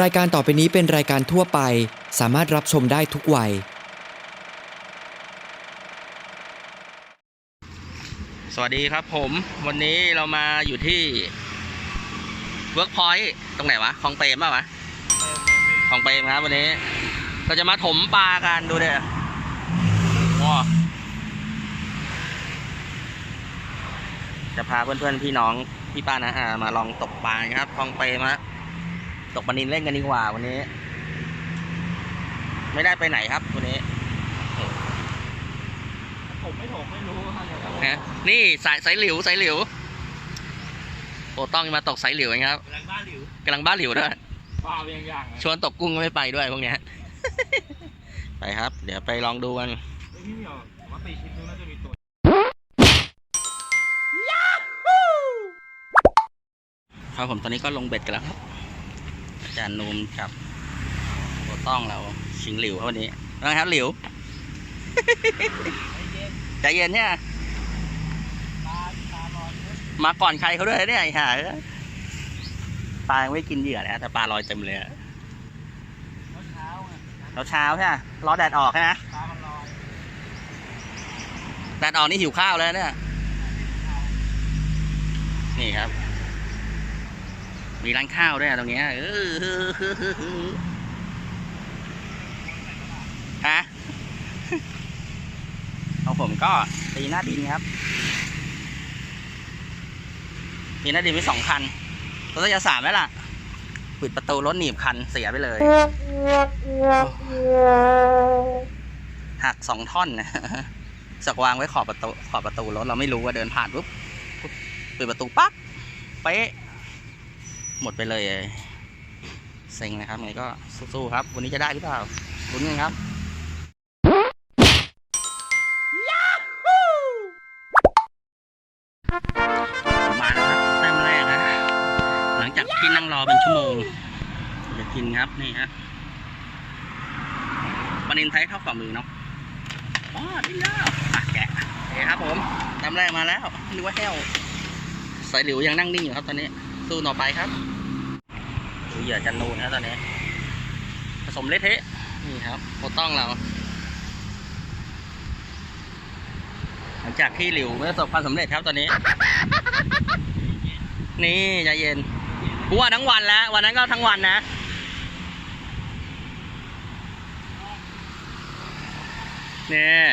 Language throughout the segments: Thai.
รายการต่อไปนี้เป็นรายการทั่วไป สามารถรับชมได้ทุกวัย สวัสดีครับผมวันนี้เรามาอยู่ที่เวิร์กพอยต์ตรงไหนวะคลองเปรมป่ะวะคลองเปรมครับวันนี้ เราจะมาถมปลากันดูเด้อว้าจะพาเพื่อนๆพี่น้องพี่ป้านะอามาลองตกปลาครับคลองเปรมฮะ ตกปลานินเล่นกันดีกว่าวันนี้ ไม่ได้ไปไหนครับวันนี้ผมไม่ถมไม่รู้ครับนะนี่สายสายหลิวสายหลิวโอ้ต้องมาตกสายหลิวนะครับแรงบ้านหลิวกำลังบ้าหลิวด้วยปลาเรียงอย่างนะชวนตกกุ้งก็ไม่ไปด้วยพวกเนี้ยไปครับ เดี๋ยวไปลองดูกันไอ้พี่เหมียวผมว่าตีชิ้นนู้นน่าจะมีตัวครับผมตอนนี้ก็ลงเบ็ดกันแล้วครับอา จารย์นูมกับโอต้องเราชิงหลิวครับวันนี้ว่าไงครับหลิว ใจเย็นเนี่ยมาก่อนใครเขาด้วยเนี่ยไอ้ห่าปลายังไม่กินเหยื่อเลยนะแต่ปลาลอยเต็มเลยอะเช้าเราเช้าใช่ไหมรอแดดออกใช่ไหมปลามันลอยแดดออกนี่หิวข้าวแล้วเนี่ย นี่ครับ มีร้านข้าวด้วยตรงเนี้ยเออฮะเอาผมก็ตีหน้าดินครับ ตีหน้าดินไปสองคันรถจะสามแล้วล่ะ ปิดประตูรถหนีบคันเสียไปเลย หักสองท่อนนะสักวางไว้ขอบประตูขอบประตูรถเราไม่รู้ว่าเดินผ่านปุ๊บปิดประตูปั๊บเป๊ะ หมดไปเลยเซ็งนะครับไงก็สู้ๆครับ วันนี้จะได้หรือเปล่าลุ้นกันครับมาแล้วครับแต้มแรกนะหลังจากที่นั่งรอเป็นชั่วโมงจะกินครับนี่ฮะปนินไทยเท่าฝ่ามือเนาะอ๋อดิ้แล้วอะแกะโอเคครับผมตามแรกมาแล้วนึกว่าแห้วสายหลิวยังนั่งนิ่งอยู่ครับตอนนี้สู้ต่อไปครับ เหยื่อจันนูนครับตอนนี้ ผสมเละเทะนี่ครับโคต้องเรา หลังจากที่หลิวไม่ประสบความสำเร็จครับตอนนี้ นี่ใจเย็นกูว่าทั้งวันแล้ว วันนั้นก็ทั้งวันนะเนี่ย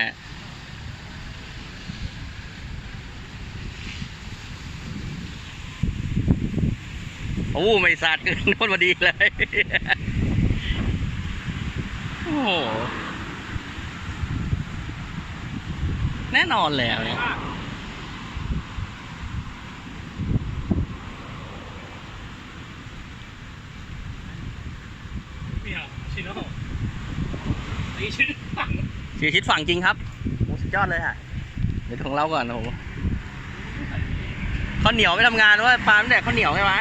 โอ้ไม่สาดขึ้นโน่นพอดีเลย โอ้โหแน่นอนแล้วเนี่ยเหมียวชิโน่ตีชิ้นฝั่งสีชิดฝั่งจริงครับโอ้สุดยอดเลยอะเดี๋ยวของเราก่อนโอ้โห ข้าวเหนียวไม่ทำงานว่าปลาไม่แดกข้าวเหนียวใช่ไหม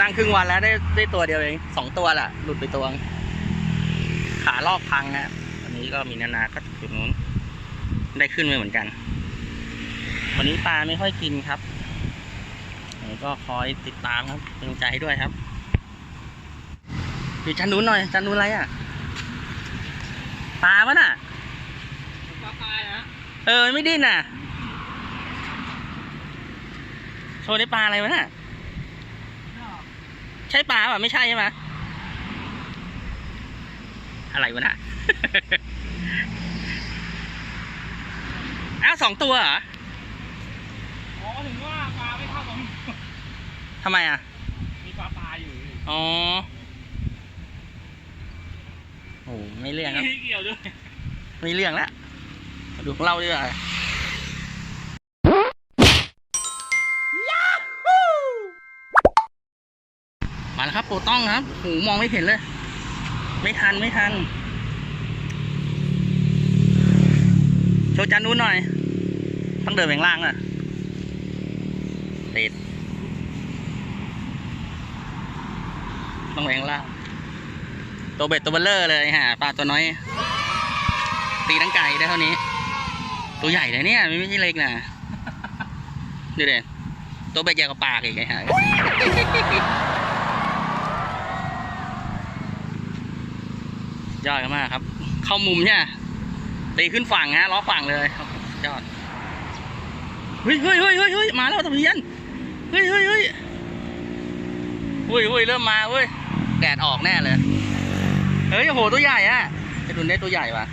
นั่งครึ่งวันแล้วได้ได้ตัวเดียวเองสองตัวแหละหลุดไปตัวขาลอกพังนะวันนี้ก็มีนานาก็จุดนู้น ได้ขึ้นไปเหมือนกัน วันนี้ปลาไม่ค่อยกินครับผมก็คอยติดตามครับเป็นกำลังใจให้ด้วยครับดูจันนู้นหน่อยจันนู้นอะไรอะปลาปะน่ะปลาตายนะเออไม่ดิ้นน่ะ โชว์ได้ปลาอะไรวะน่ะใช่ปลาป่ะไม่ใช่ใช่ไหมอะไรวะน่ะอ้าวสองตัวเหรออ๋อถึงว่าปลาไม่เข้ากับทำไมอะ มีปลาตายอยู่อ๋อโอ้ไม่เรื่องครับไม่เกี่ยวด้วยไม่เรื่องแล้วมาดูของเราดีกว่า มาแล้วครับโปรต้องครับโหมองไม่เห็นเลย ไม่ทันไม่ทันโชว์จานนู้นหน่อย ต้องเดินแหวงล่างอะติดต้องแหวงล่าง ตัวเบ็ดตัวเบลเลอร์เลยฮะปลาตัวน้อย ตีทั้งไก่ได้เท่านี้ ตัวใหญ่เลยเนี่ยไม่ใช่เล็กนะดูเด่นตัวเบ็ดใหญ่กว่าปากอีกไอ้ห่า ยอดมากครับ เข้ามุมเนี่ยตีขึ้นฝั่งฮะล้อฝั่งเลยยอดเฮ้ยเฮ้ยเฮ้ยเฮ้ยมาแล้วตะเพียนเฮ้ยเฮ้ยเฮ้ยเฮ้ยเฮ้ยเริ่มมาเว้ยแดดออกแน่เลยเฮ้ยโอ้โหตัวใหญ่อะไปดูได้ตัวใหญ่ปะ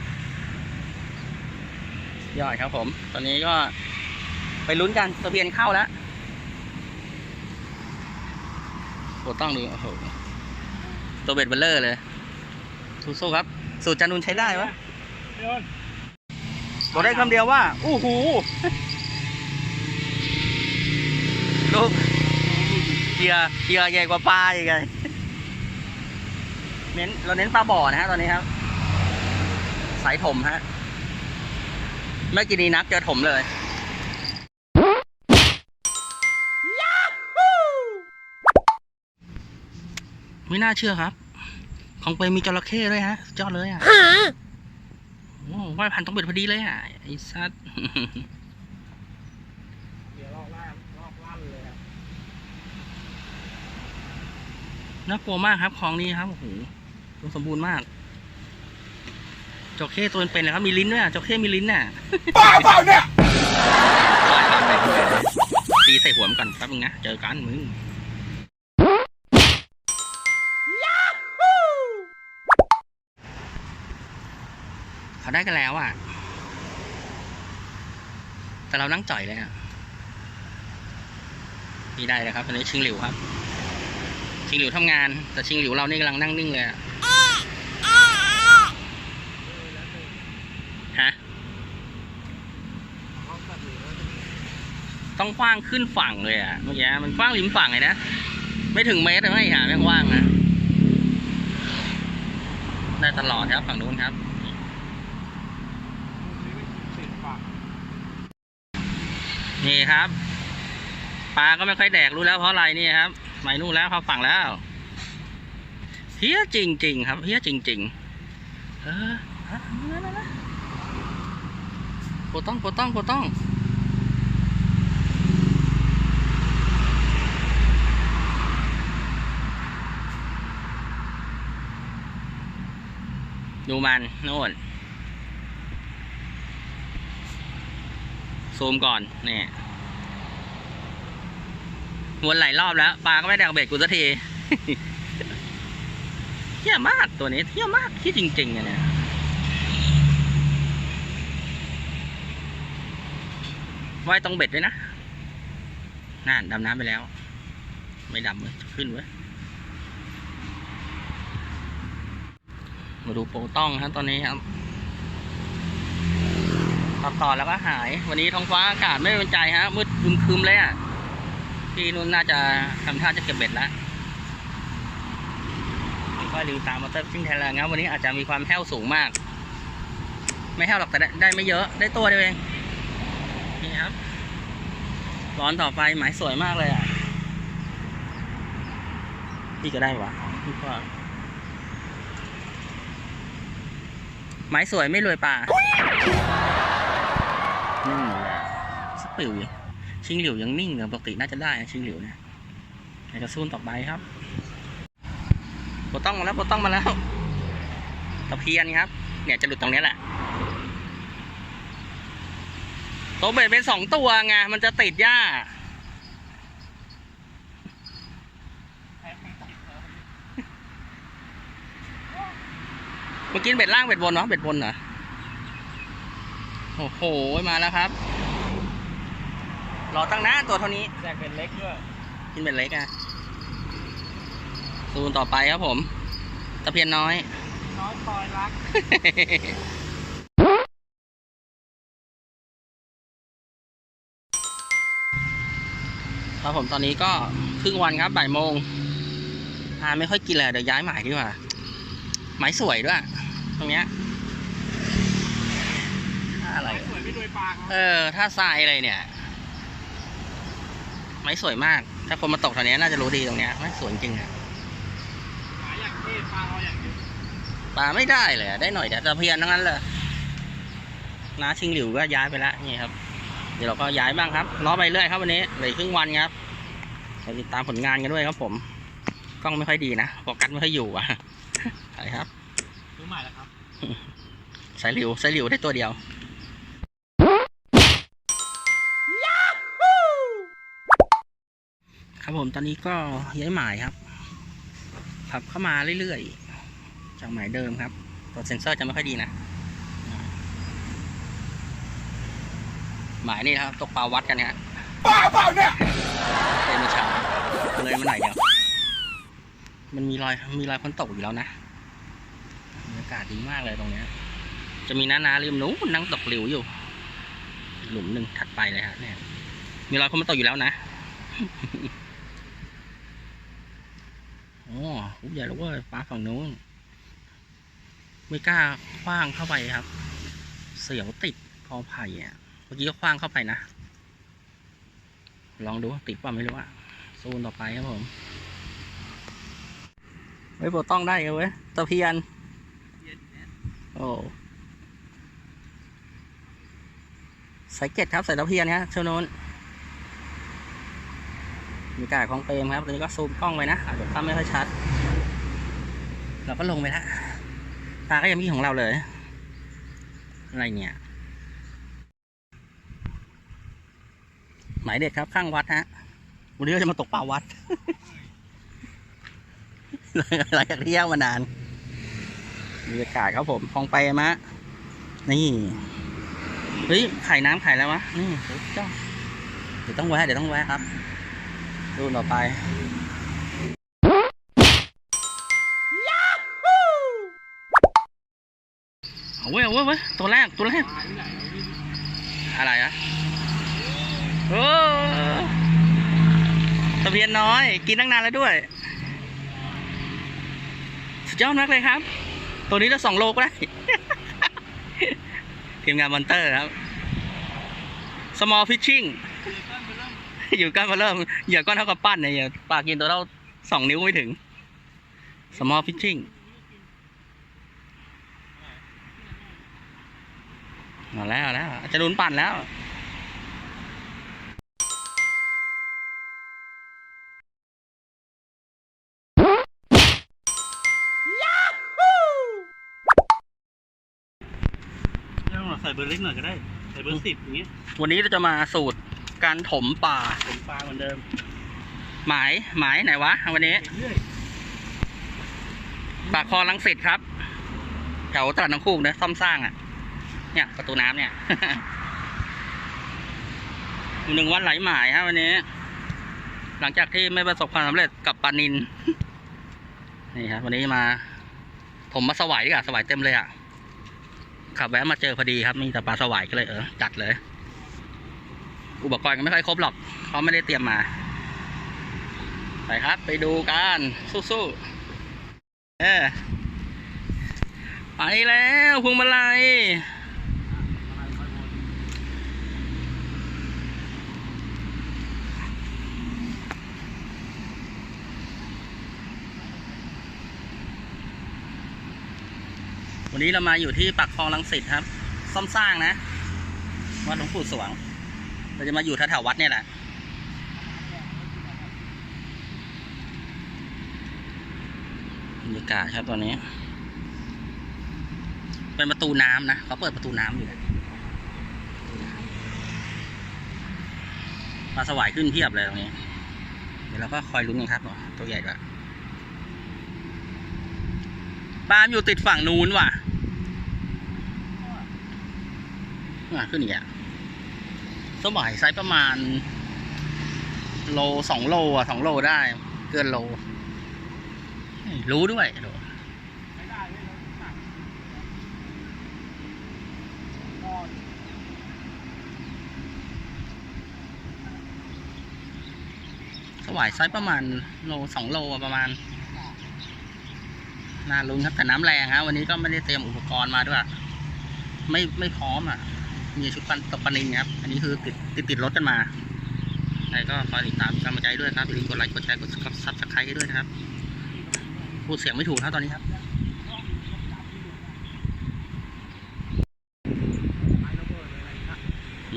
ยอดครับผม ตอนนี้ก็ไปลุ้นกันตะเพียนเข้าแล้วโอ้ต้องดูโอ้โหตัวเบ็ดเบลเลอร์เลย สู้ๆครับ สูตรจันนุนใช้ได้ปะเดินบอกได้คำเดียวว่า อู้หูลูกเกียร์เกียร์ใหญ่กว่าปลาอีกไงเน้นเราเน้นปลาบ่อนะฮะตอนนี้ครับ สายถมฮะไม่กินดีนักเจอถมเลยไม่น่าเชื่อครับ ของไปมีจระเข้ด้วยฮะสุดยอดเลยอะโอ้ว่ายผ่านต้องเบ็ดพอดีเลยอะไอ้สัตว์เดี๋ยวลอกล่างลอกลั่นเลยครับน่ากลัวมากครับคลองนี้ครับโอ้โหอุดมสมบูรณ์มากจระเข้ตัวเป็นๆเลยครับมีลิ้นด้วยอะจระเข้มีลิ้นน่ะบ้าเปล่าเนี่ยปล่อยมันไปตีใส่หัวมันก่อนแป๊บนึงนะเจอกันมึง เขาได้กันแล้วอะ แต่เรานั่งจ่อยเลยอะนี่ได้เลยครับตอนนี้ชิงหลิวครับ ชิงหลิวทำงาน แต่ชิงหลิวเรานี่กำลังนั่งนิ่งเลยอะฮะต้องคว้างขึ้นฝั่งเลยอะเมื่อกี้มันคว้างริมฝั่งเลยนะไม่ถึงเมตรเลยไม่หาไม่งว่างนะได้ตลอดครับฝั่งนู้นครับฝั่ง นี่ครับ ปลาก็ไม่ค่อยแดกรู้แล้วเพราะอะไรนี่ครับไม่นู่นแล้วเขาฝั่งแล้วเฮี้ยจริง ๆ ครับเฮี้ยจริงๆเออฮะนั่นๆๆโปต้องโปต้องปต้องดูมันโน่น ซูมก่อนนี่วนหลายรอบแล้วปลาก็ไม่ได้เอาเบ็ดกูสักทีเที่ยมากตัวนี้เที่ยมากที่จริงๆอะเนี่ยว่ายตรงเบ็ดด้วยนะน่านดำน้ำไปแล้ว ไม่ดำเลยขึ้นเว้ยมาดูโปต้องครับตอนนี้ครับ ตัดต่อแล้วก็หาย วันนี้ท้องฟ้าอากาศไม่เป็นใจฮะมืดคึมๆเลยอะพี่นุ่นน่าจะทำท่าจะเก็บเบ็ดแล้วก็ลืมตามมอเตอร์ซิ่งไทยแลนด์ครับวันนี้อาจจะมีความแห้วสูงมาก ไม่แห้วหรอกแต่ได้ไม่เยอะได้ตัวเดียวเองนี่ครับร้อนต่อไปหมายสวยมากเลยอะพี่ก็ได้วะพี่ก็หมายสวยไม่รวยป่า ปิวยังชิงหลิวยังนิ่งเลยปกติน่าจะได้นะชิงหลิวเนี่ยอยากจะสู้ต่อไปครับปต้องมาแล้วปต้องมาแล้วตะเพียนครับ เนี่ยจะหลุดตรงนี้แหละตัวเบ็ดเป็นสองตัวไงมันจะติดหญ้าเมื่อกี้เบ็ดล่างเบ็ดบนเนาะเบ็ดบนเหรอโอ้โหมาแล้วครับ รอตั้งนานตัวเท่านี้แจกเป็นเล็กด้วยกินเป็นเล็กอะซูนต่อไปครับผมตะเพียนน้อย น้อยปลอยรักครับผมตอนนี้ก็ครึ่งวันครับบ่ายโมงอ่าไม่ค่อยกินเลยเดี๋ยวย้ายหมายดีกว่าหมายสวยด้วย ตรงเนี้ยอะไรสวยไม่รวยปลาครับเออ ถ้าทรายอะไรเนี่ย ไม่สวยมาก ถ้าคนมาตกแถวเนี้ยน่าจะรู้ดีตรงเนี้ยไม่สวยจริงอะหาอย่างเทศปลาเอาอย่างเดียวปลาไม่ได้เลยอะได้หน่อยแต่ตะเพียนทั้งนั้นเลยน้าชิงหลิวก็ย้ายไปแล้วนี่ครับ เดี๋ยวเราก็ย้ายบ้างครับล้อไปเรื่อยครับวันนี้เหลืออกครึ่งวันครับเราติดตามผลงานกันด้วยครับผมกล้องไม่ค่อยดีนะโฟกัสไม่ค่อยอยู่อะใช่ครับดูใหม่แล้วครับสายหลิวสายหลิวได้ตัวเดียว ครับผมตอนนี้ก็ย้ายหมายครับขับเข้ามาเรื่อยๆ จากหมายเดิมครับ ตัวเซ็นเซอร์จะไม่ค่อยดีนะ หมายนี่นะครับตกปลาวัดกันเนี่ยป้าเปล่าเนี่ยเต็มเช้าเลยมาหน่อยเดียว มันมีรอยมีรอยคนตกอยู่แล้วนะบรรยากาศดีมากเลยตรงเนี้ย จะมีนานาริมนู้นนั่งตกหลิวอยู่ หลุมหนึ่งถัดไปเลยฮะเนี่ยมีรอยคนมาตกอยู่แล้วนะ โอ้หุบใหญ่แล้ว่าปลาฝั่งนู้น ไม่กล้าคว้างเข้าไปครับ เสียวติดพอไผ่อะเมื่อกี้ก็คว้างเข้าไปนะ ลองดูติดป่ะไม่รู้อะซูนต่อไปครับผมเฮ้ยโบต้องได้กันเว้ยตะเพียน โอ้สายเก็ดครับสายตะเพียนครับเชาโน้น มีกาของเปรมครับตอนนี้ก็ซูมกล้องไปนะอาจจะภาพไม่ค่อยชัด เราก็ลงไปล้วตาก็ยังมีของเราเลย อะไรเนี่ย หมายเด็ดครับข้างวัดฮะวันนี้เราจะมาตกปลาวัดหลังจากเที่ยวมานานบรรยากาศครับผมคลองไปมะ นี่เฮ้ยไข่น้ำไข่แล้ววะนี่เจ้าเดี๋ยวต้องแวะเดี๋ยวต้องแวะครับ ดูต่อไปเอาเว้ยเอาเว้ยเว้ยตัวแรกตัวแรกอะไรอะโอ้ตะเพียนน้อย กินตั้งนานแล้วด้วย สุดยอดมากเลยครับ ตัวนี้จะสองโลก็ได้ทีมงานมอนเตอร์ครับ small fishing อยู่ก้อนมาเริ่มเหยื่อก้อนเท่ากับปั้นเนี่ยเหยื่อปลากินตัวเท่าสองนิ้วไม่ถึง small fishing มาแล้วแล้วจะลุ้นปั่นแล้วไม่ต้องหรอกใส่เบอร์เล็กหน่อยก็ได้ ใส่เบอร์สิบอย่างเงี้ย วันนี้เราจะมาสูตร การถมป่า ผมปลาเหมือนเดิมหมายหมายไหนวะ วันนี้ เรื่อยปากคลองลังสิตครับ แถวตลาดน้ำคูกนะซ่อมสร้างอะ เนี่ย ประตูน้ำเนี่ย หนึ่งวันไหลหมายฮะวันนี้ หลังจากที่ไม่ประสบความสำเร็จกับปลานิน นี่ครับวันนี้มา ผมมาสวายดีกว่าสวายเต็มเลยอะ ขับแวะมาเจอพอดีครับ มีแต่ปลาสวายก็เลยเออจัดเลย อุปกรณ์ก็ไม่ค่อยครบหรอกเขาไม่ได้เตรียมมา ไปครับ ไปดูกันสู้ๆเออไปแล้วพวงมาลัยวันนี้เรามาอยู่ที่ปากคลองลังสิตครับ ซ่อมสร้างนะวัดหลวงปู่สวง เราจะมาอยู่แถวๆวัดเนี่ยแหละบรรยากาศครับตอนนี้ เป็นประตูน้ำนะเขาเปิดประตูน้ำอยู่ปลาสวายขึ้นเพียบเลยตรงนี้ เดี๋ยวเราก็คอยลุ้นกันครับตัวใหญ่ด้วยปลาอยู่ติดฝั่งนู้นว่ะอะขึ้นอีกอะ สวายไซส์ประมาณ โลสองโลอะสองโลได้ เกินโล รู้ด้วยโดสวายไซส์ประมาณโลสองโลอะประมาณน่าลุ้นครับแต่น้ำแรงฮะวันนี้ก็ไม่ได้เตรียมอุปกรณ์มาด้วย ไม่ไม่พร้อมอะ มีชุดปันตกปลานินครับ อันนี้คือติดติดติดรถกันมาใครก็คอยติดตามกำลังใจด้วยครับอย่าลืมกดไลค์กดแชร์กดซับสไครต์ให้ด้วยนะครับ พูดเสียงไม่ถูกนะตอนนี้ครับ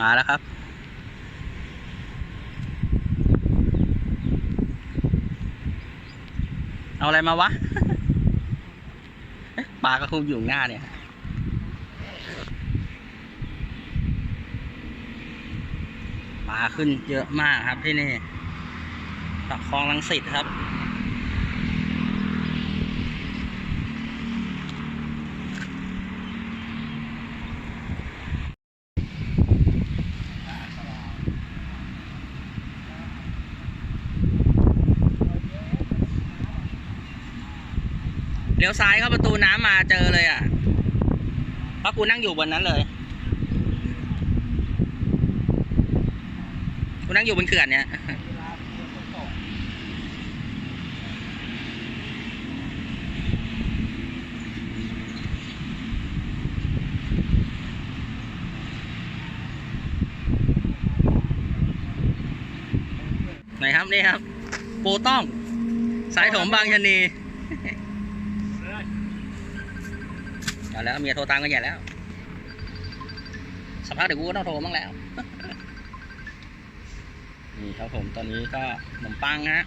มาแล้วครับ เอาอะไรมาวะเอ๊ะปลาก็คุมอยู่งหน้าเนี่ย ปลาขึ้นเยอะมากครับที่นี่ปากคลองลังสิตครับ เลี้ยวซ้ายเข้าประตูน้ำมาเจอเลยอะเพราะกูนั่งอยู่บนนั้นเลย นั่งอยู่บนเขื่อนเนี่ยไหนครับนี่ครับ โปต้อง สายถมบางชนีเอาแล้วเมียโทรตามกันใหญ่แล้ว สักพักเดี๋ยวกูก็ต้องโทรบ้างแล้ว นี่ครับผมตอนนี้ก็ขนมปังฮะ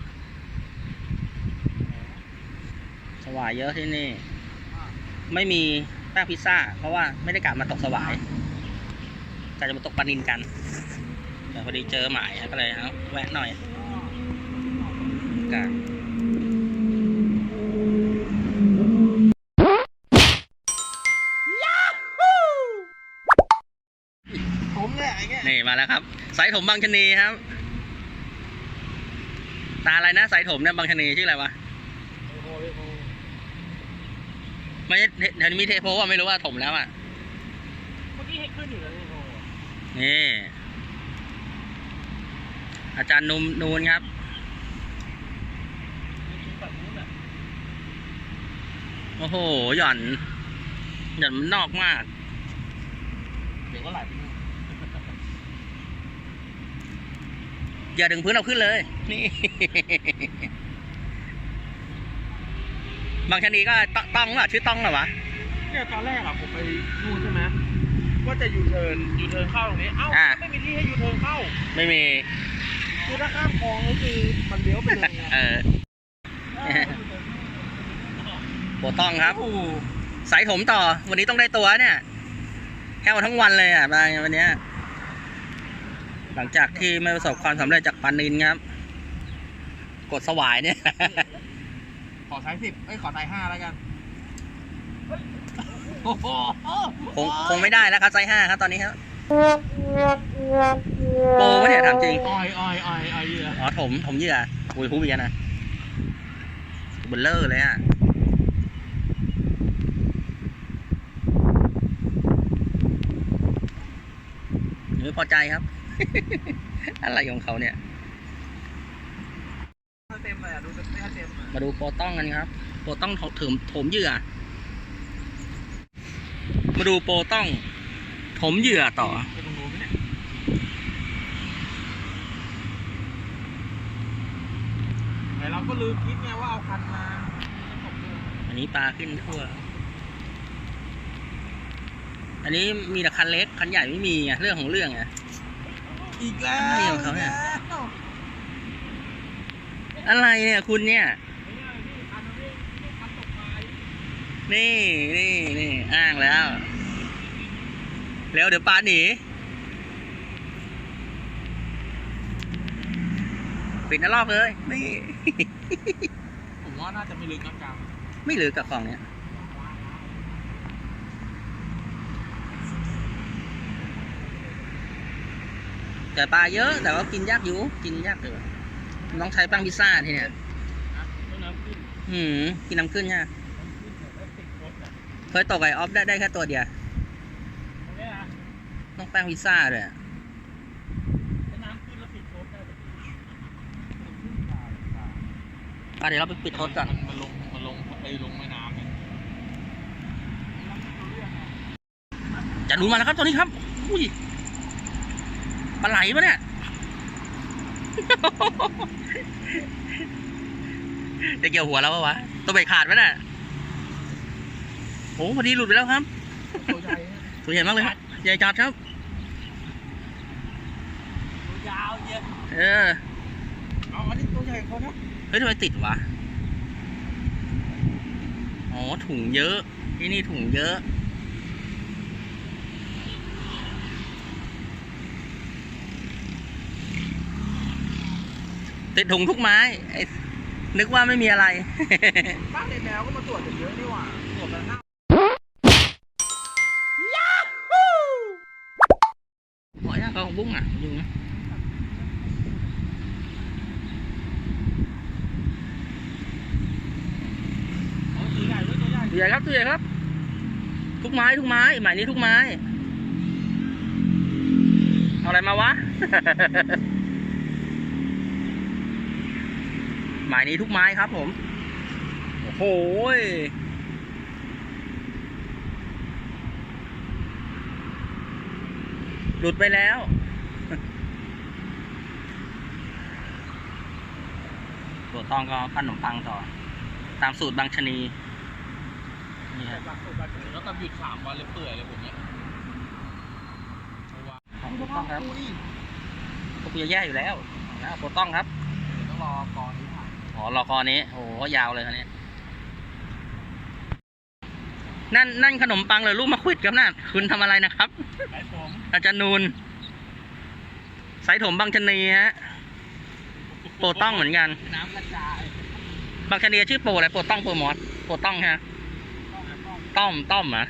สวายเยอะที่นี่ ไม่มีแป้งพิซซ่า เพราะว่าไม่ได้กะมาตกสวายกะจะมาตกปลานินกัน แต่พอดีเจอหมายก็เลยเอาแวะหน่อยกะผมเนี่ยไอ้เงี้ยนี่มาแล้วครับ สายถมบางชะนีครับ ตาอะไรนะสายถมเนี่ยบางชนีชื่ออะไรวะไม่ใช่เทเดี๋ยวนี้มีเทโพว่าไม่รู้ว่าถมแล้วอะเมื่อกี้ให้ขึ้นอยู่แล้วโอ้โหนี่อาจารย์นุมนูนครับโอ้โหหย่อนหย่อนมันนอกมาก เดี๋ยวก็ไหลไปนู่น อย่าดึงพื้นเอาขึ้นเลย นี่ บางชะนีก็ตต้องว่ะชื่อต้องเหรอวะเนี่ยตอนแรกอะผมไปนู่นใช่ไหมว่าจะยูเทิร์นยูเทิร์นเข้าตรงนี้ เอ้าอ่าไม่มีที่ให้ยูเทิร์นเข้า ไม่มี คือถ้าข้ามคลองก็คือมันเลี้ยวไปเลยไงเออโบต้องครับ โอ้โหสายถมต่อ วันนี้ต้องได้ตัวเนี่ยแค่วทั้งวันเลยอะมาวันเนี้ย หลังจากที่ไม่ประสบความสำเร็จจากปานินครับ กดสวายเนี่ย ขอสายสิบเอ้ยขอสายห้าแล้วกันโอ้โหคงคงไม่ได้แล้วครับไซส์ห้าครับตอนนี้ครับโปรปะเนี่ยถามจริงอ้อยอ้อยอ้อยอ้อยเหยื่ออ๋อถมถมเหยื่ออุ้ยฮูเบียนะเบลเลอร์เลยอะหรือพอใจครับ อะไรของเขาเนี่ย เต็มเลยอะดูไม่เต็มอะมาดูโปรต้องกันครับโปรต้องถมถมเหยื่อ มาดูโปรต้อง ถมเหยื่อต่อ ไปตรงนู้นไหมเนี่ยแต่เราก็ลืมคิดไงว่าเอาคันมาตกด้วยอันนี้ปลาขึ้นทั่ว อันนี้มีแต่คันเล็กคันใหญ่ไม่มีไงเรื่องของเรื่องไง อีกแล้วอะไรของเขาเนี่ยอีกแล้วอะไรเนี่ยคุณเนี่ย นี่นี่นี่อ้างแล้วเร็วเดี๋ยวปลาหนี ปิดหน้ารอบเลย นี่ ผมว่าน่าจะไม่ลึกนะกลางไม่เหลือกับของเนี้ย แต่ปลาเยอะแต่ว่ากินยากอยู่กินยากอยู่ต้องใช้แป้งพิซซ่าทีเนี้ยต้นน้ำขึ้นอืมกินน้ำขึ้นเนี่ยแล้วติดรถอะเคยตกไอออฟได้ได้แค่ตัวเดียวตรงเนี้ยนะต้องแป้งพิซซ่าด้วยอะต้นน้ำขึ้นแล้วติดรถได้อะเดี๋ยวเราไปปิดโทษก่อนมันลงมันลงไปลงแม่น้ำเนี่ยจะดูมาแล้วครับตัวนี้ครับอุ้ยป ลาไหลปะเนี่ย จะเกี่ยวหัวแล้วปะวะ ตัวเบรกขาดปะเนี่ยโอ้พอดีหลุดไปแล้วครับ ตัวใหญ่นะตัวใหญ่มากเลยครับใหญ่จัดครับตัวยาวเยอะเออเอาอันนี้ตัวใหญ่เขานะเฮ้ยทำไมติดวะ อ๋อถุงเยอะเที่นี่ถุงเยอะ ติดถุงทุกไม้ไอ้นึกว่าไม่มีอะไร บ้านในแมวก็มาตรวจกันเยอะนี่หว่าตรวจกันหน้าหอยอะเขาของบุ้งอะยุงนะอ๋อตัวใหญ่ด้วยตัวใหญ่ตัวใหญ่ครับตัวใหญ่ครับ ทุกไม้ทุกไม้หมายนี้ทุกไม้ เอาอะไรมาวะ หมายนี้ทุกไม้ครับผม โอ้โหยหลุดไปแล้ว ตัวตองก็ขนมปังต่อ ตามสูตรบางชะนี นี่ฮะหลักสูตรแบบนี้แล้วก็หยุดสามวันเลยเปื่อยเลยผมเนี่ยเอาวะของตัวต้องครับดูดิพวกกูจะแย่อยู่แล้วนะตัวต้องครับ อ๋อรอคอนี้โอ้โหยาวเลยคันนี้ นั่นนั่นขนมปังเลยลูกมะขวิดครับนั่นคุณทำอะไรนะครับไอ้ผมอาจารย์นูนสายถมบางชะนีฮะ โปรต้องเหมือนกัน น้ำกระจายบางชะนีชื่อโปรอะไร โปรต้องโปรมอสโปรต้องฮะ ต้องนะต้องต้อมต้อมเหรอะ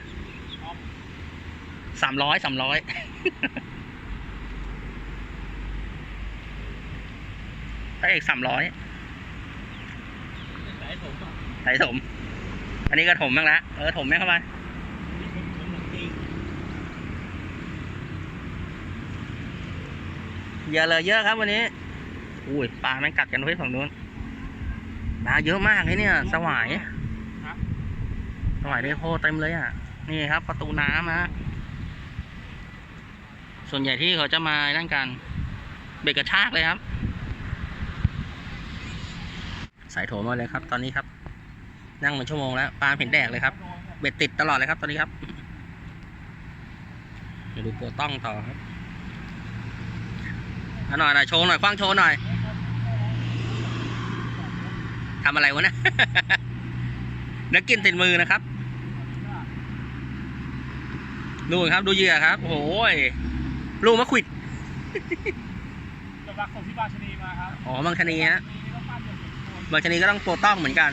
ต้องสามร้อยสามร้อย พระเอกสามร้อยแต่ ไอ้ผมต้องสายถม อันนี้ก็ถมบ้างละเออถมแม่เข้ามผมจริงเยอะเลยเยอะครับวันนี้ อุ้ยปลาแม่งกัดกันไว้ฝั่งนู้นปลาเยอะมากเลยเนี่ย สวายสวายเรโคเต็มเลยอะ นี่ครับ ประตูน้ำฮะส่วนใหญ่ที่เขาจะมานั่นกัน เบรกกระชากเลยครับ สายโถมมาเลยครับ ตอนนี้ครับ นั่งมาชั่วโมงแล้วปลาเห็นแดกเลยครับ เบ็ดติดตลอดเลยครับ ตอนนี้ครับมาดูโปรต้องต่อครับเอาหน่อยหน่อยโชว์หน่อยคว้างโชว์หน่อยทำอะไรวะเนี่ยนักกินติดมือนะครับ ดูครับดูเหยื่อครับ โอ้ยลูกมะขวิดจะรักของที่บาชนีมาครับ อ๋อบางชะนีฮะ บางชนีก็ต้องโปรต้องเหมือนกัน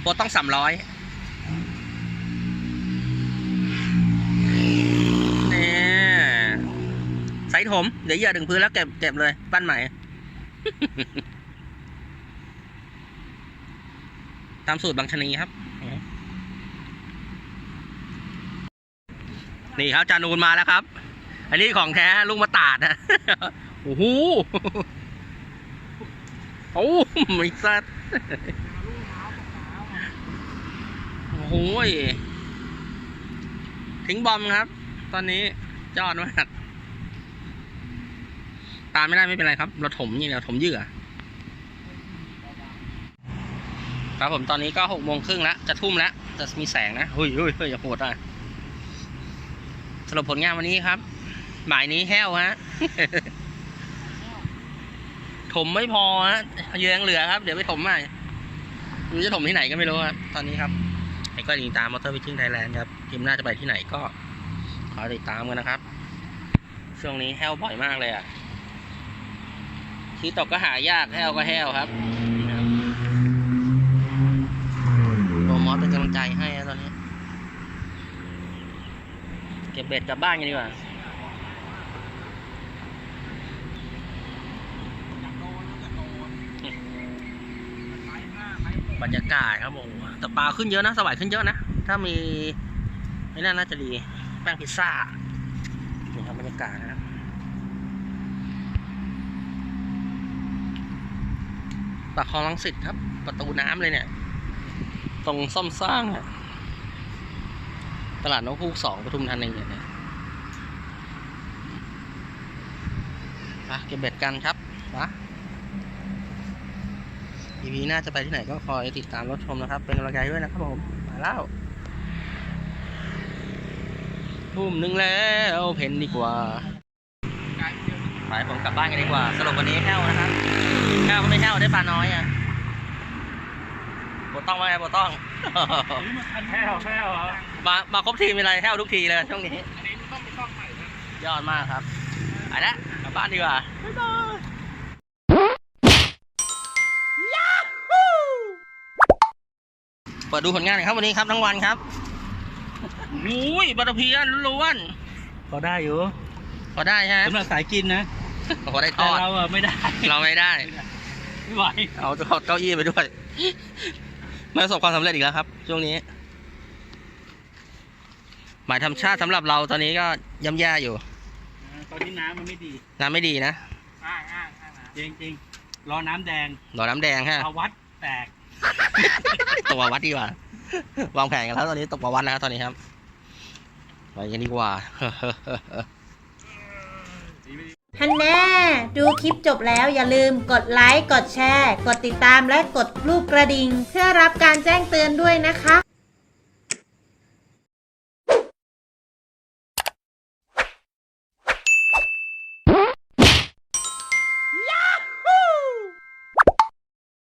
โปรต้องสามร้อยนี่ใส่ถม เดี๋ยวเหยื่อถึงพื้นแล้วเก็บเก็บเลย ปั้นใหม่ตามสูตรบางชนีครับ นี่ครับจานูนมาแล้วครับ อันนี้ของแท้ลุงมาตาดนะ โอ้โห โอ้ไม่สัตว์โอ้โหยทิ้งบอมครับ ตอนนี้ยอดมากตามไม่ได้ไม่เป็นไรครับ เราถมนี่เราถมเหยื่อครับผมตอนนี้ก็หกโมงครึ่งแล้วจะทุ่มแล้วจะมีแสงนะเฮ้ยเฮ้ยเฮ้ยอย่าโหดอะสรุปผลงานวันนี้ครับ หมายนี้แห้วฮะ ถมไม่พอฮะเยื่อยังเหลือครับ เดี๋ยวไปถมใหม่ไมันจะถมที่ไหนก็ไม่รู้ครับ ตอนนี้ครับไอ้ก็ติดตามมอเตอร์วิชิ่งไทยแลนด์ครับทีมหน้าจะไปที่ไหนก็ขอติดตามกันนะครับ ช่วงนี้แห้วบ่อยมากเลยอะที่ตกก็หายากแห้วก็แห้วครับนี่นะครับโปรมอสเป็นกำลังใจให้ตอนนี้ เก็บเบ็ดกลับบ้านกันดีกว่า บรรยากาศครับผมแต่ปลาขึ้นเยอะนะสวายขึ้นเยอะนะ ถ้ามีไม่น่าน่าจะดีแป้งพิซซ่านี่ครับบรรยากาศนะครับปากคลองลังสิตครับ ประตูน้ำเลยเนี่ย ตรงซ่อมสร้างอะตลาดนกฮูกสองปทุมธานีเนี่ยมาเก็บเบ็ดกันครับมา EP หน้าจะไปที่ไหนก็คอยติดตามรับชมนะครับ เป็นกำลังใจด้วยนะครับผมมาแล้วทุ่มหนึ่งแล้วเพนดีกว่าไปผมกลับบ้านกันดีกว่า สรุปวันนี้แห้วนะครับแห้วก็ไม่แห้วได้ปลาน้อยอะโคต้องมาไงโบต้องแพ้วแพ้วเหรอมามาครบทีมเป็นไรแห้วทุกทีเลยช่วงนี้ อันนี้ต้องไปซ่อมใหม่นะยอดมากครับไปละกลับบ้านดีกว่าบ๊ายบาย เปิดดูผลงานหน่อยครับวันนี้ครับทั้งวันครับอุ้ยบัตรเพียนล้วนพอได้อยู่ๆพอได้ใช่ไหมสำหรับสายกินนะพอได้ทแต่อด เราอะไม่ได้เราไม่ได้ ไม่ไหวเอาเอาเก้าอี้ไปด้วย ไม่ประสบความสำเร็จอีกแล้วครับ ช่วงนี้ หมายธรรมชาติสำหรับเราตอนนี้ก็ย่ำแย่อยู่ ตอนนี้น้ำมันไม่ดีน้ำไม่ดีนะอ้างอ้างอ้างจริงจริงๆรอน้ำแดงหลอดน้ำแดงฮะ เอาวัดแตก ตกมาวัดดีกว่าวางแผนกันแล้วตอนนี้ตกมาวัดนะครับตอนนี้ครับไปกันดีกว่าฮันแน่ดูคลิปจบแล้วอย่าลืมกดไลค์ กดแชร์ กดติดตามและกดรูปกระดิ่ง เพื่อรับการแจ้งเตือนด้วยนะคะ